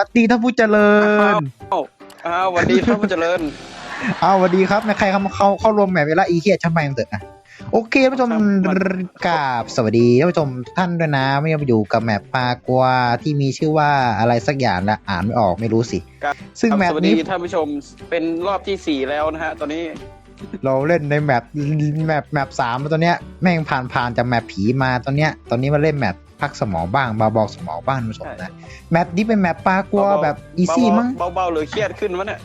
วัสดีท่านผู้เจริญ อ้าวสวัสดีท่านผู้เจริญอ้าวสวัสดีครับใครเข้ามาเข้าเข้ารวมแมปเวลาอีเคียช่างแม่งเถอะนะโอเคท่านผู้ชมครับ กราบสวัสดีท่านผู้ชมทุกท่านด้วยนะไม่มาอยู่กับแมปปากัวที่มีชื่อว่าอะไรสักอย่างละอ่านไม่ออกไม่รู้สิ ครับ ซึ่งแมปสวัสนี้ดีท่านผู้ชมเป็นรอบที่สี่แล้วนะฮะ ตอนนี้เราเล่นในแมปแมปแมปสามตอนเนี้ยแม่งผ่านผ่านจากแมปผีมาตอนเนี้ยตอนนี้มาเล่นแมป พักสมองบ้างบาบอกสมองบ้างท่านผู้ชมนะแมปนี้เป็นแมปปากัวเบาๆแบบอีซี่มั้งเบาๆเบาๆหรือเครียดขึ้นวะเนี่ย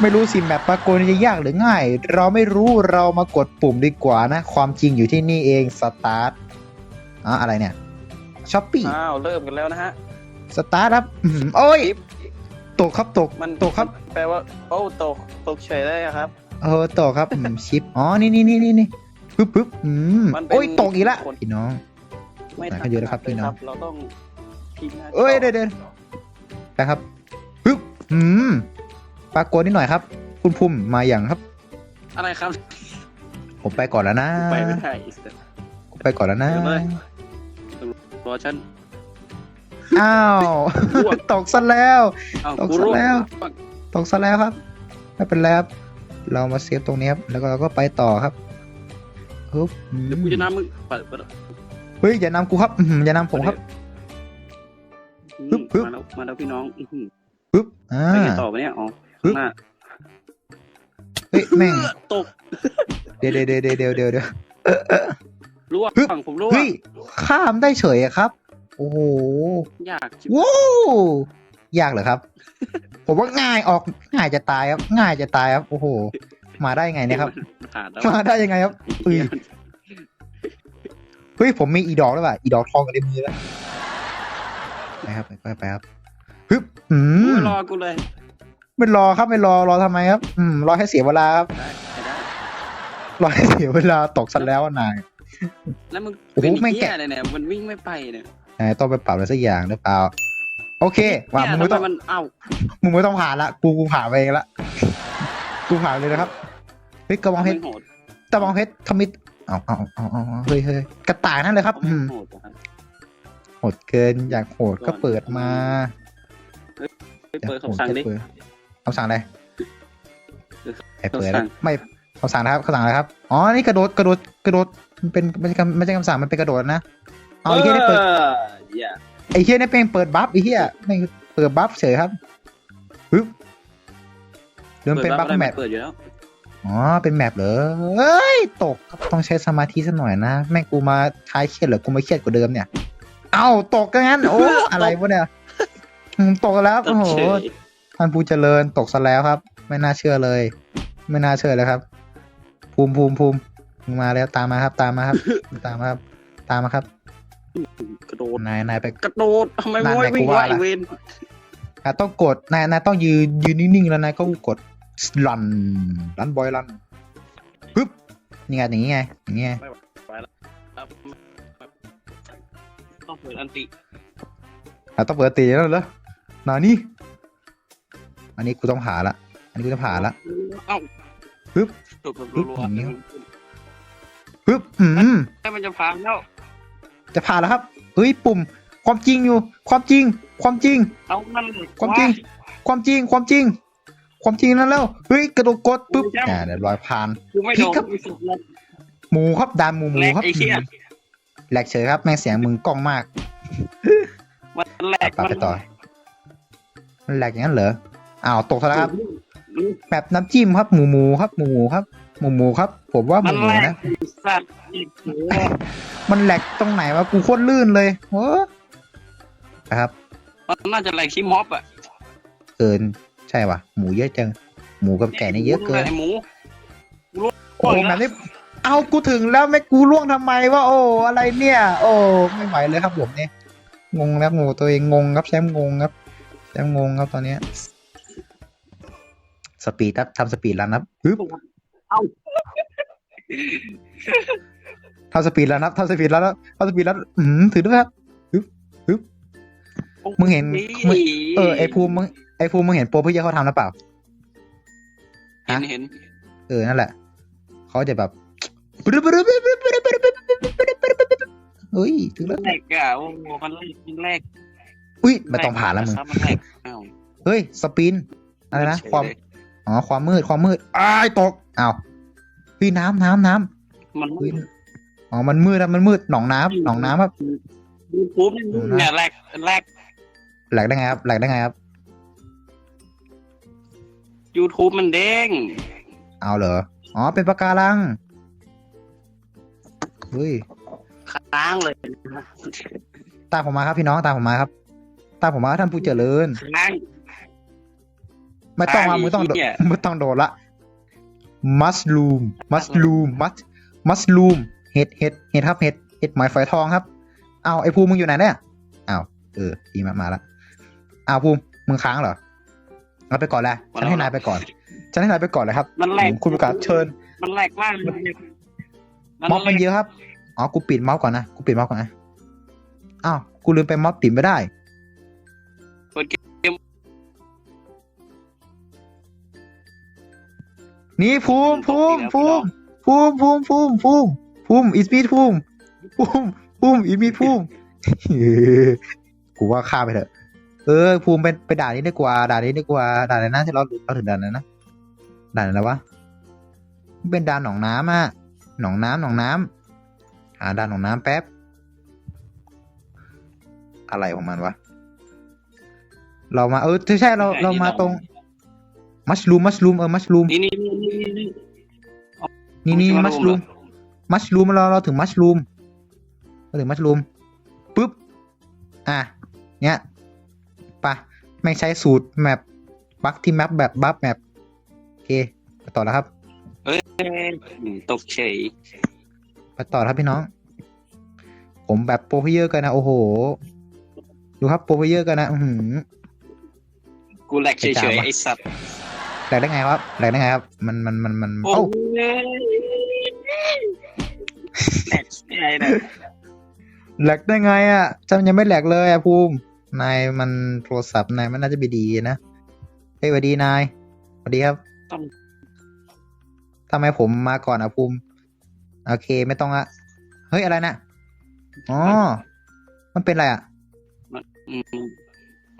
ไม่รู้สิแมปปาโกนจะยากหรือง่าย เราไม่รู้เรามากดปุ่มดีกว่านะ ความจริงอยู่ที่นี่เองสตาร์ทอะอะไรเนี่ยช้อปปี้อ้าวเริ่มกันแล้วนะฮะสตาร์ทครับอื้อหือโอ้ยคลิปตกครับตกมันตกครับ แปลว่าโอ้ตกตกเฉยได้ครับเออตกครับอืมชิปอ๋อนี่นี่นี่นี่นี่ปึ๊บปึ๊บอืมมันเป็นโอ้ยตกอีกละคนพี่น้อง ไม่ไหนก็เยอะนะครับพี่น้อง เราต้องพิมพ์หน้าจเอ้ยเดี๋ยวเดี๋ยวไปครับปึ๊บอืมปาโกนนิดหน่อยครับ คุณภูมิมาอย่างครับ อะไรครับผมไปก่อนแล้วนะไปไม่ได้ผมไปก่อนแล้วนะ เดี๋ยวเลย รอฉัน อ้าวร่วง ตกซะแล้วอ้าวตกกูซะร่วงแล้ว ตกซะแล้วครับ ไม่เป็นไรครับ เรามาเซฟตรงนี้ครับ แล้วก็เราก็ไปต่อครับฮึบอืมเดี๋ยวกูจะนำมึงเปิดเปิด เฮ้ยอย่านำกูครับอื้อหืออย่านำผมครับอืมปึ๊บปึ๊บ มาแล้วมาแล้วพี่น้องอื้อหือปึ๊บอ่า ไปไงต่อไปเนี่ยอ๋อปึ๊บข้างหน้าเฮ้ยแม่งตกเดี๋ยวเดี๋ยวเดี๋ยวเดี๋ยวเดี๋ยวเดี๋ยวร่วงปึ๊บ ฝั่งผมร่วงเฮ้ยข้ามได้เฉยอะครับ โอ้โหยากชิบว้าวยากเหรอครับ ผมว่าง่ายออกง่ายจะตายครับ ง่ายจะตายครับ โอ้โห มาได้ไงเนี่ยครับผ่านแล้วมาได้ยังไงครับเฮ้ย เฮ้ยผมมีอีดอกแล้วป่ะอีดอกทองกันในมือแล้วไปครับไปไปไปครับฮึบอืมไม่รอกูเลยไม่รอครับไม่รอรอทำไมครับ อืมรอให้เสียเวลาครับได้ได้รอให้เสียเวลาตกสันแล้วนายแล้วมึงโอ้โหเป็นแม่งเหี้ยแกะอะไรเนี่ยมันวิ่งไม่ไปเนี่ยนายต้องไปปรับอะไรสักอย่างหรือเปล่าโอเคว่ามึงเนี่ยไม่ต้องทำมันเอ้ามึงไม่ต้องผ่านละกูกูผ่านไปเองละกูผ่านเลยนะครับเฮ้ยกระบองเพชรทำไมโหดกระบองเพชรทมิด เอาเอาเอาเอาเอาเฮ้ยเฮ้ยกระต่ายนั่นเลยครับทำไมอืมโหดวะครับโหดเกินอยากโหดก็เปิดมาไปเปิดคำสั่งดิเปิคำสั่งอะไรไอ้เปิดคำสั่ง ไม่คำสั่งนะครับคำสั่งอะไรครับอ๋อนี่กระโดดกระโดดกระโดดมันเป็นไม่ใช่คำไม่ใช่คำสั่งมันเป็นกระโดดนะเอาไอ้เฮียนี่เปิดอออย่าไอ้เฮียนี่เป็นเปิดบัฟไอ้เฮียไม่งเปิดบัฟเฉยครับปึ๊บเดิมนเป็นบัฟปิดแมไได้ปเปิดอยู่แล้ว อ๋อ เป็นแมปเหรอเอ้ย ตกครับต้องใช้สมาธิสักหน่อยนะ แม่งกูมาท้ายเครียดเหรอ กูมาเครียดกว่าเดิมเนี่ย เอ้า ตกก็งั้น โอ้ อะไรวะเนี่ยอืมตกแล้วต้โอ้องโหเฉยท่านผู้เจริญตกซะแล้วครับ ไม่น่าเชื่อเลย ไม่น่าเชื่อเลยครับ ภูมิภูมิภูมิมึงมาแล้ว ตามมาครับ ตามมาครับ ตามมาครับ ตามมาครับ กระโดด นายนายไป กระโดดทำไมนั่นไม่ไงวิ่งกูไวว่าละเวนนายต้องกด นายนายต้องยืนยืนนิ่งๆแล้วนายก็กด ลันลันบอยลันปึ๊บนี่ไงอย่างงี้ไงอย่างงี้ไงครับต้องเปิดอันติอะต้องเปิดตีแล้วเหรอนานี่อันนี้กูต้องผ่าละ อันนี้กูต้องผ่าละเอ้าปึ๊บจบแบบปึ๊บรัวอย่างนี้ๆปึ๊บอืมให้มันจะพังแล้ว จะผ่านแล้วครับเฮ้ยปุ่ม ความจริงอยู่ ความจริง ความจริง เอามันความจริง ความจริง ความจริง ความจริงนั้นแล้วเฮ้ยกระโดดกดปุ๊บอ่าเดี๋ยวลอยผ่านกูไม่พลิโดกนครับกูสุดเลยหมูครับดานหมูหมูแลกครับไอ้เหี้ยแหลกเฉยครับแม่งเสียงมึงกล้องมากมันแหลกปรับไปต่อมันแหลกอย่างนั้นเหรออ้าวตกซะแล้วครับแบบน้ำจิ้มครับหมูหมูครับหมูหมูครับหมูหมูครับ ผมว่าหมัมูนหมูแหลกนะสัตว์อีกโหมันแหลกตรงไหนวะกูโคตรลื่นเลยโอ้นะครับมันน่าจะแหลกที่ม็อบอะเกิน ใช่ว่ะหมูเยอะจัง หมูกับแกะนี่เยอะเกินไอ้หมูโอ้แบบนี้เอากูถึงแล้วไม่กูล่วงทำไมวะโอ้อะไรเนี่ย โอ้ไม่ไหวเลยครับผมเนี่ยงงแล้วงูตัวเองงงครับแชมป์งงครับแชมป์งงครับตอนเนี้ยสปีดครับทำสปีดรันครับฮึบเอ้าทำสปีดรันครับทำสปีดรันแล้วทำสปีดรันอืมถือด้วยครับฮึบฮึบมึงเห็นมึงเออไอภูมิมึง ไอภูมิมึงเห็นโปรเพื่อเขาทำหรือเปล่า เห็นเห็นเออ นั่นแหละ เขาจะแบบเฮ้ย ถึงแล้วแหลกอะโอ้โหมันแหลกมันแหลกอุ้ยไม่ต้องผ่านแล้วมึง ครับมันแหลกอ้าวเฮ้ย สปิน อะไรนะเฉยความเลยอ๋อ ความมืด ความมืด อ้ายตก อ้าวพี่น้ำน้ำน้มันำเฮ้ยอ๋อ มันมืดอะมันมืด หนองน้ำหนองน้ำครับยูทูบเนี่ยแหลกแหลกแหลกได้ไงครับ แหลกได้ไงครับ ยูทูบมันเด้ง เอาเหรอ อ๋อ เป็นปะการัง เฮ้ย ค้างเลยตามผมมาครับพี่น้องตามผมมาครับ ตามผมมาครับท่านผู้เจริญ ค้าง ไม่ต้องมาไอ้มึงต้องโดดเหี้ยมึงต้องโดดละ มัสลูม มัสลูม มัส มัสลูม เห็ด เห็ด เห็ดครับ เห็ด เห็ดหมายฝอยทองครับ เอาไอ้ภูมิมึงอยู่ไหนเนี่ย เอาเออดีมา มาละเอาภูมิมึงค้างเหรอ เอาไปก่อนแหละฉันให้นายไปก่อนฉันให้นายไปก่อนเลยครับมันแหลกคุณประกาศเชิญ มันแหลกมากเลยม็อบมันเยอะครับอ๋อกูปิดเมาส์ก่อนนะกูปิดเมาส์ก่อนนะอ้าวกูลืมไปม็อบปิดไม่ได้เปิดเกมนี่ภูมิภูมิภูมิภูมิภูมิภูมิภูมิภูมิอิสมีภูมิภูมิภูมิอิสมีภูมิกูว่าฆ่าไปเถอะ เออภูมิไปไปด่านี้ดีกว่า ด่านี้ดีกว่า ด่าไหนนะที่เราเราถึงด่าไหนนะด่าไหนแล้ววะมันเป็นด่านหนองน้ำอะหนองน้ำหนองน้ำหาด่านหนองน้ำแป๊บ อะไรของมันวะเรามาเออใช่เราเรามาตรง มัชลูมมัชลูมเออมัชลูมนี่นี่นี่นี่นี่นี่นี่มัมัชชลูลูมมมัชลูมเราเราถึงมัชลูมเราถึงมัชลูมปุ๊บอะเนี้ยปะ ไม่ใช้สูตรแมปบักที่แมปแบบบัฟแมปโอเคไปต่อแล้วครับ เอ้ยอืมตกเฉยไปต่อครับพี่น้อง ผมแบบโปรเพลเยอร์กันนะ โอ้โห ดูครับโปรเพลเยอร์กันนะ อือหือกูแหลกเฉยไอ้ๆจามวะไอสัตว์แหลกได้ไงครับแหลกได้ไงครับ มันมันมันมันโอ้เอ้ายแหลกไงเนี่ยแหลกได้ไงอะจำยังไม่แหลกเลยอะภูมิ นายมันโทรศัพท์นายมันน่าจะไปดีนะ เฮ้ยสวัสดีนายสวัสดีครับต้องทำไมผมมาก่อนอะภูมิ โอเคไม่ต้องละเฮ้ยอะไรนะอ๋อ มันเป็นอะไรอะอืม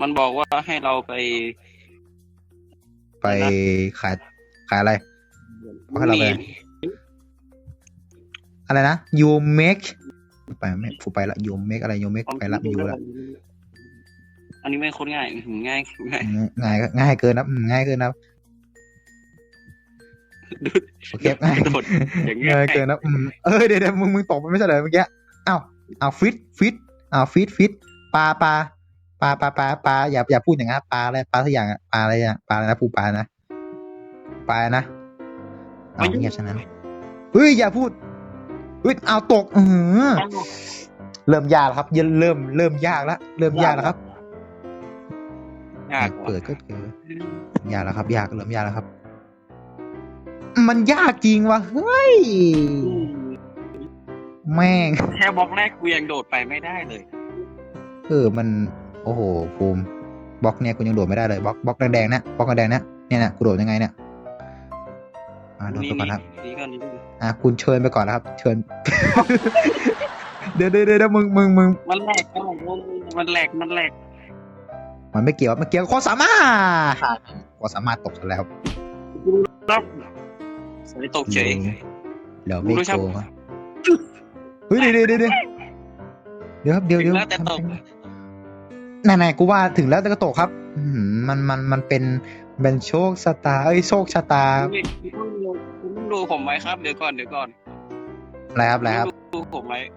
มันบอกว่าให้เราไปไปขายขายอะไรให้เราไปอะไรนะ you make ไปไม่ฟูไปละ you make อะไร you make ไปละไม่อยู่ละ อันนี้ไม่โคตรง่ายอื้อหือง่ายง่ายง่ายง่ายเกินนะอืมง่ายเกินนะโอเคง่ายโดดอย่างง่ายเกินนะอืมเออเดี๋ยวเดี๋ยวมึงมึงตกไปไม่ใช่เหรอเมื่อกี้เอ้าเอาฟิตฟิตเอาฟิตฟิตปลาปลาปลาปลาปลาปลาอย่าอย่าพูดอย่างนั้นปลาอะไรปลาสักอย่างอะปลาอะไรอะปลาอะไรนะพูดปลานะปลานะเอาเงียบฉะนั้นเฮ้ยอย่าพูดเฮ้ยเอาตกอือหือเริ่มยากแล้วครับเริ่มเริ่มเริ่มยากแล้วเริ่มยากแล้วครับ ยากเปิดก็เกิดยากแล้วครับ ยากเริ่มยากแล้วครับ มันยากจริงวะเฮ้ย แม่ง แค่บล็อกแรกกูยังโดดไปไม่ได้เลย เออ มัน โอ้โหภูมิบล็อกเนี่ยกูยังโดดไม่ได้เลยบล็อกบล็อกแดงๆนะบล็อกแดงๆนะเนี่ยนะกูโดดยังไงเนี่ยอ่าโดดนี่ไปก่อนครับนี่ก็นี่ก็อ่าคุณเชิญไปก่อนนะครับ เชิญ เดี๋ยวเดี๋ยวเดี๋ยวมึงมึงมึงมันแหลกมันแหลกมันแหลก มันไม่เกี่ยวมันเกี่ยวกับความสามารถความสามารถตกซะแล้วรับสายตกเฉยเดี๋ยวไม่รู้ครับโกงอะเฮ้ยเดี๋ยวเดี๋ยวเดี๋ยวเดี๋ยวครับเดี๋ยวถึเดี๋งยวแล้วแต่ตกไหนๆกูว่าถึงแล้วแต่ก็ตกครับอืมมันมันมันเป็นเป็นโชคชะตาเอ้ยโชคชะตาคุณต้องดูคุณต้องดูผมไหมครับเดี๋ยวก่อนเดี๋ยวก่อนอะไรครับอะไรครับดูผมไหมอะ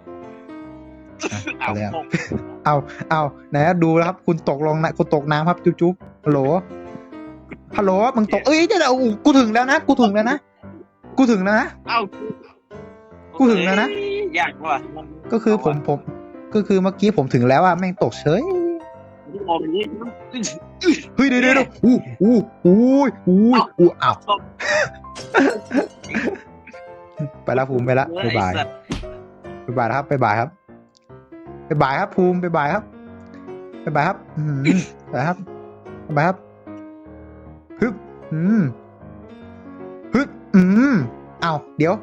เอาเอาเลยครับผมเอาเอาไหนอะดูแล้วครับ คุณตกลงนะคุณตกน้ำครับ จุ๊บจุ๊บฮัลโหลฮัลโหลมึงตกเอ้ยเดี๋ยวเดี๋ยวอู้กูถึงแล้วนะกูถึงแล้วนะกูถึงแล้วนะเอ้ากูถึงแล้วนะอยากว่ะก็คือผมผม ก็คือเมื่อกี้ผมถึงแล้วอะแม่งตกเฉยมองอย่างนี้เฮ้ยเดี๋ยวเดี๋ยวเดี๋ยวอู้อู้อู้ยอู้ยอู้อ้าวไปละภูมิไปละบ๊ายบายไอ้สัตว์บ๊ายบายครับบ๊ายบายครับ บ๊ายบายครับ ภูมิบ๊ายบายครับบ๊ายบายครับ อืมบ๊ายบายครับบ๊ายบายครับฮึบอืมฮึบอืมเอาเดี๋ยว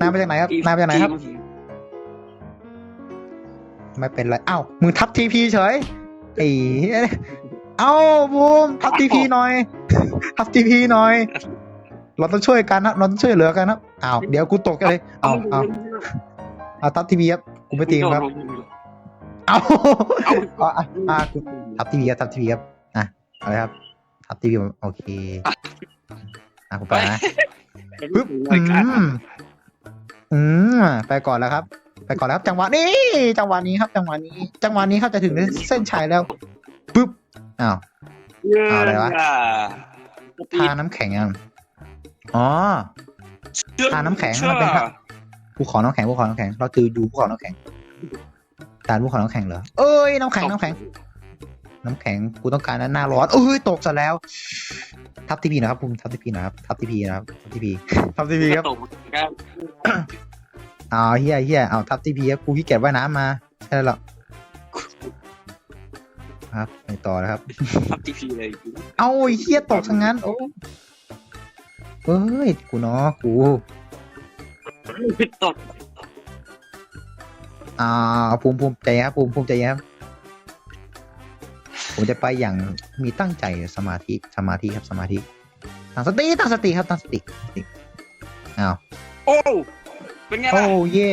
นายมาจากไหนครับนายมาจากไหนครับ ไม่เป็นไรอ้าวมึงทับทีพีเฉยไอ้เหี้ยเอาบูมทับทีพีหน่อย ทับทีพีหน่อย เราต้องช่วยกันนะเราต้องช่วยเหลือกันนะอ้าวเดี๋ยวกูตกกันเลยเอาเอาเอาทับทีพีครับกูไม่ตีครับ เอาเอาอะอะกูทับทีพีครับทับทีพีครับอะเอาเลยครับทับทีพีโอเคอะกูไปนะปึ๊บอืมอืมไปก่อนแล้วครับ ไปก่อนแล้วครับ จังหวะนี้จังหวะนี้ครับ จังหวะนี้ จังหวะนี้เขาจะถึงเส้นชัยแล้วปึ๊บอ้าวเอาอะไรวะทาน้ำแข็งยังอ๋อทาน้ำแข็งมันเป็นภูเขาน้ำแข็งภูเขาน้ำแข็งเราคือดูภูเขาน้ำแข็ง ด่านภูเขาน้ำแข็งเหรอ เอ้ยน้ำแข็งน้ำแข็ง น้ำแข็งกูต้องการนั้นหน้าร้อนเอ้ยตกซะแล้ว ทับทีพีนะครับคุณทับทีพีนะครับทับทีพีนะครับทับทีพีทับทีพีครับตกครับอ้าวเฮียเฮียเอาทับทีพีครับกูขี้เกียจว่ายน้ำมาใช่แล้วเหรอครับไปต่อนะครับทับทีพีเลยเอาไอ้เฮียตกทั้งนั้นโอ้เอ้ยกูเนาะกูตก อ่าภูมิภูมิใจครับภูมิภูมิใจครับผมจะไปอย่างมีตั้งใจสมาธิสมาธิครับสมาธิตั้งสติตั้งสติครับตั้งสติสติอ้าวโอ้เป็นไงโอ้ล่ะเย่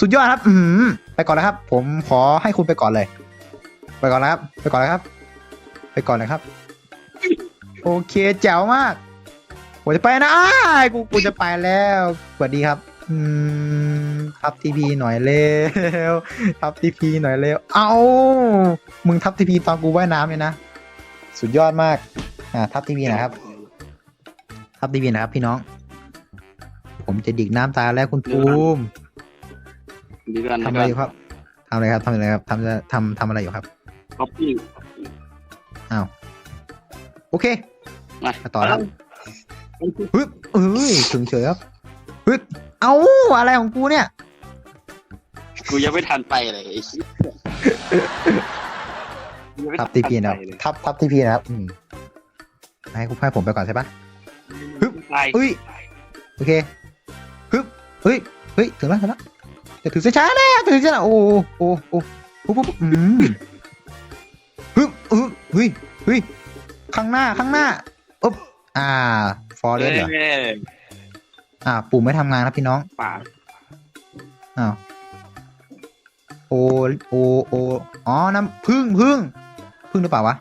สุดยอดครับ อืมไปก่อนแล้วครับ ผมขอให้คุณไปก่อนเลย ไปก่อนแล้วครับ ไปก่อนเลยครับ ไปก่อนเลยครับ โอเคแจ๋วมากผมจะไปนะอ้ายกูกูจะไปแล้วสวัสดีครับ อืมทับทีพีหน่อยเร็วทับทีพีหน่อยเร็ว เอามึงทับทีพีตอนกูว่ายน้ำเลยนะ สุดยอดมาก อ่าทับทีพีนะครับ ทับทีพีนะครับพี่น้อง ผมจะดิกน้ำตายแล้วคุณภูมิดีกันทำอะไรอยู่ครับทำอะไรครับทำอะไรครับทำทำทำอะไรอยู่ครับก๊อปปี้อ้าวโอเคมามาต่อแล้วฮึบเอ้ยถึงเฉยครับฮึบ เอาอะไรของกูเนี่ย กูยังไม่ทันไปเลยไอ้ชิยังไม่ทัทับนทีพีนะครับไปเลยทับทับทีพีนะครับอืมให้คุณให้ผมไปก่อนใช่ปะฮึบไปเอ้ย โอเคฮึบเฮ้ย เฮ้ย ถึงแล้วถึงแล้วจะถึงเส้นชัยแล้วถึงเส้นชัยแล้วโอ้โอ้โอ้ปุ๊บปุ๊บปุ๊บอืมฮึบฮึบเฮ้ยเฮ้ย ข้างหน้า ข้างหน้า อุ๊บ อ่า ฟอร์เรสเหรอ เอ้ยอ่าปุ่มไม่ทำงานครับพี่น้องป่าอ้าวโอโอโออ๋อน้ำพึ่งพึ่งพึ่งหรือเปล่าวะ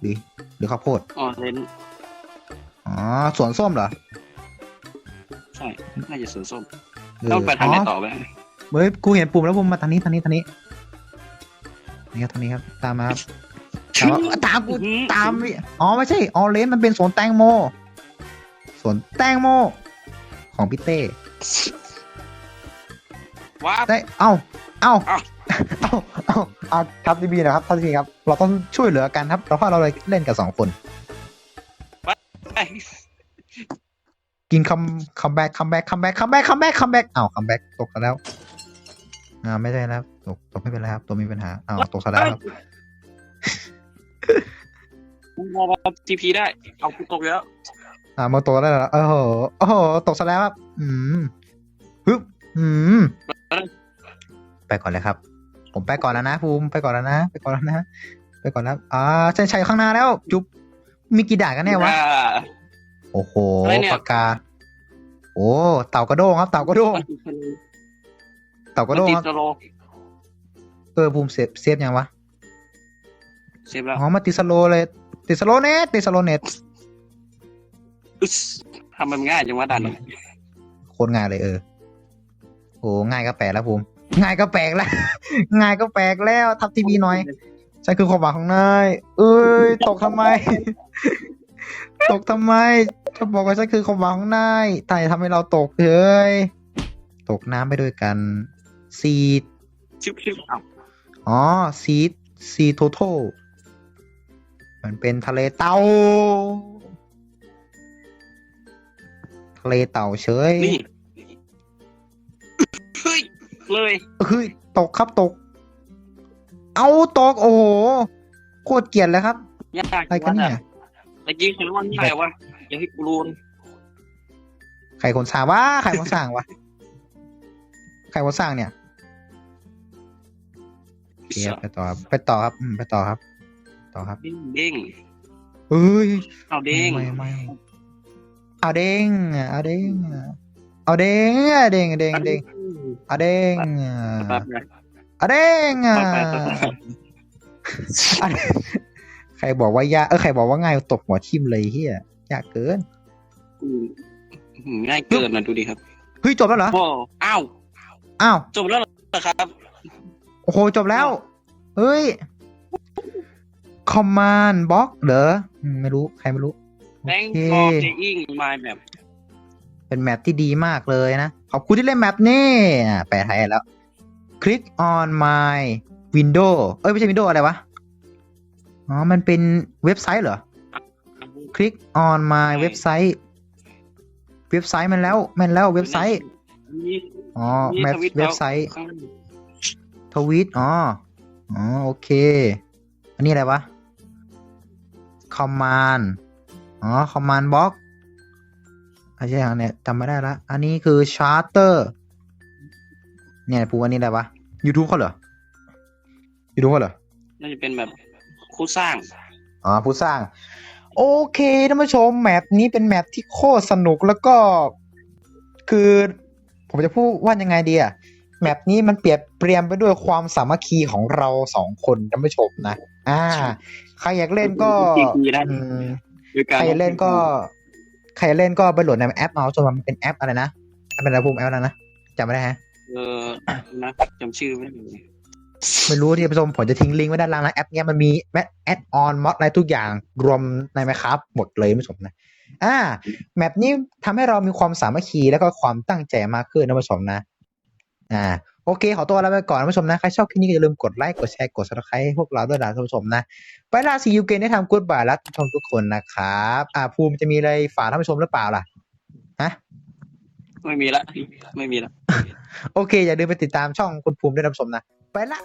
หรือหรือข้าวโพดอ๋อเลนอ๋อสวนส้มเหรอใช่ น่าจะสวนส้มเออต้องไปทางไหนอ๋อต่อไหมเฮ้ยกูเห็นปุ่มแล้วปุ่มมาทางนี้ทางนี้ทางนี้นี่ครับทางนี้ครับ ตามมาครับตามมาตามกูตามดิอ๋อไม่ใช่ออเรนจ์มันเป็นสวนแตงโมสวนแตงโม ของพี่เต้ว้าบได้เอ้าเอ้าเอ้าเอ้าเอ้าเอาทับทีบีนะครับทับทีบีครับ เราต้องช่วยเหลือกันครับเพราะว่าเราเลยเล่นกับสองคนไอ้กินคัมคัมแบ็กคัมแบ็กคัมแบ็กคัมแบ็กคัมแบ็กคัมแบ็กอ้าวคัมแบ็กตกซะแล้วอ่าไม่ได้แล้วตกตกไม่เป็นไรครับ ตัวมีปัญหาอ้าวตกซะแล้วครับกูมองว่าทีพีได้ เอากูตกแล้ว อ่ามาตกได้แล้วโอ้โหโอ้โหตกซะแล้วครับอืมฮึบอืมไปก่อนเลยครับ ผมไปก่อนแล้วนะภูมิไปก่อนแล้วนะไปก่อนแล้วนะไปก่อนแล้วอ่าเส้นชัยข้างหน้าแล้ว จุ๊บมีกี่ด่านกันแน่วะอ่าโอ้โหอะไรเนี่ย ปากกา โอ้เต่ากระโดงครับ เต่ากระโดงเต่ากระโดงติดครับสโลเออภูมิเซฟเซฟยังวะเซฟแล้วอ๋อมาติดสโลว์เลย ติดสโลว์เน็ตติดสโลว์เน็ต อึ๊สทำมันง่ายจังวะดันโคตรง่ายเลยเออโอ้ง่ายก็แปลกแล้วภูมิง่ายก็แปลกแล้ว ง่ายก็แปลกแล้ว ทับทีวีหน่อยฉันคือความหวังของนายเอ้ย ตกทำไม ตกทำไมจะบอกว่าฉันคือความหวังของนายแต่ทำให้เราตกเฮ้ยตกน้ำไปด้วยกันซีดชิบชิบเอาอ๋อซีดซีโทโทมันเป็นทะเลเต่า ทะเลเต่าเฉยนี่เฮ้ยเลยเฮ้ยตกครับตก เอาตกโอ้โหโคตรเกลียดเลยครับยากอะไรกันเนี่ยตะกี้คือว่าง่ายวะอย่าให้กูรู้นะใครคนสร้างวะใครคนสร้างวะใครคนสร้างเนี่ยเคครับไปต่อครับไปต่อครับอืมไปต่อครับ ต่อครับเด้งเด้งเอ้ยเอาเด้งไม่ไม่ เอาเด้งเอาเด้งเอาเด้งเอาเด้งเด้งเด้งเอาเด้งแป๊บนะเอาเด้งไปไปไปไปเอาเด้งใครบอกว่ายากเออใครบอกว่าง่ายตบหัวทิ่มเลยเฮียยากเกินอืมอืมง่ายเกินนะดูดิครับเฮ้ยจบแล้วเหรอโอ้อ้าวอ้าวจบแล้วเหรอครับโอ้โหจบแล้ว เฮ้ย command box เหรออืมไม่รู้ใครไม่รู้ โอ Thank เค for playing my map เป็นแมปที่ดีมากเลยนะ ขอบคุณที่เล่นแมปนี่อะแปลไทยแล้ว click on my window เอ้ย ไม่ใช่ window อะไรวะ อ๋อ มันเป็นเว็บไซต์เหรอ click on my เว็บไซต์ เว็บไซต์มันแล้ว มันแล้วเว็บไซต์นี่อ๋อนี่แมปทวิตเว็บไซต์ข้างล่างทวีตอ๋อ อ๋อ โอเค อันนี้อะไรวะ command อ๋อ command box ไม่ใช่อันเนี้ยจำไม่ได้ละ อันนี้คือ charter เนี่ยปูอันนี้อะไรวะ YouTube เขาเหรอ YouTube เขาเหรอ น่าจะเป็นแบบคู่สร้าง อ๋อผู้สร้าง โอเคท่านผู้ชมแมปนี้เป็นแมปที่โคตรสนุกแล้วก็ คือ ผมจะพูดว่ายังไงดีอะแมปนี้มันเปรียบเปรียมไปด้วยความสามัคคีของเราสองคนท่านผู้ชมนะ อ่า ใครอยากเล่นก็ กี่ปีได้อืม ด้วยการใครอยากเล่นก็ใครอยากเล่นก็ไปโหลดในแอปเอาจนมันเป็นแอปอะไรนะแอปเป็นอะไรภูมิแอปอะไรนะจำไม่ได้ฮะเออนะจำชื่อไม่ได้ไม่รู้ที่ผู้ชมผมจะทิ้งลิงก์ไว้ด้านล่างนะแอปเนี้ยมันมีแมแอดออนมอดอะไรทุกอย่างรวมในไหมครับหมดเลยผู้ชมนะอ่าแมปนี้ทำให้เรามีความสามัคคีแล้วก็ความตั้งใจมากขึ้นนะผู้ชมนะ อ่า โอเค ขอตัวลาไปก่อนนะผู้ชมนะ ใครชอบคลิปนี้ก็อย่าลืมกดไลค์ กดแชร์ กด subscribe ให้พวกเราด้วยนะท่านผู้ชมนะ ไปลาซียูเกนได้ทำกูดบายแล้วท่านผู้ชมทุกคนนะครับอ่าภูมิจะมีอะไรฝากท่านผู้ชมหรือเปล่าล่ะฮะไม่มีละ ไม่มีละ โอเค อย่าลืมไปติดตามช่องคุณภูมิด้วยนะท่านผู้ชมนะ ไปละ